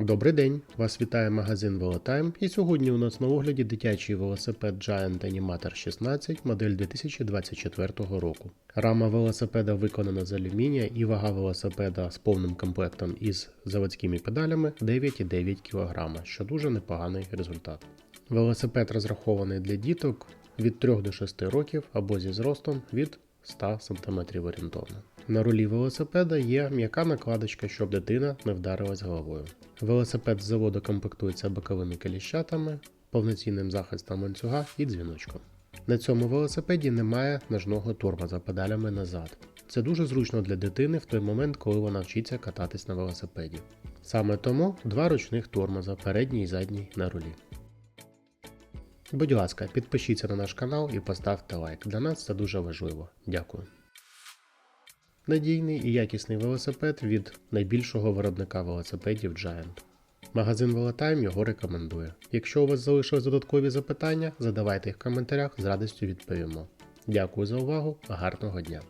Добрий день! Вас вітає магазин Велотайм. І сьогодні у нас на огляді дитячий велосипед Giant Animator 16 модель 2024 року. Рама велосипеда виконана з алюмінія і вага велосипеда з повним комплектом із заводськими педалями 9,9 кг, що дуже непоганий результат. Велосипед розрахований для діток від 3 до 6 років або зі зростом від 100 см орієнтовно. На рулі велосипеда є м'яка накладочка, щоб дитина не вдарилась головою. Велосипед з заводу комплектується боковими коліщатами, повноцінним захистом ланцюга і дзвіночком. На цьому велосипеді немає ножного тормоза педалями назад. Це дуже зручно для дитини в той момент, коли вона вчиться кататись на велосипеді. Саме тому два ручних тормоза, передній і задній на рулі. Будь ласка, підпишіться на наш канал і поставте лайк. Для нас це дуже важливо. Дякую. Надійний і якісний велосипед від найбільшого виробника велосипедів Giant. Магазин Велотайм його рекомендує. Якщо у вас залишились додаткові запитання, задавайте їх в коментарях, з радістю відповімо. Дякую за увагу, гарного дня!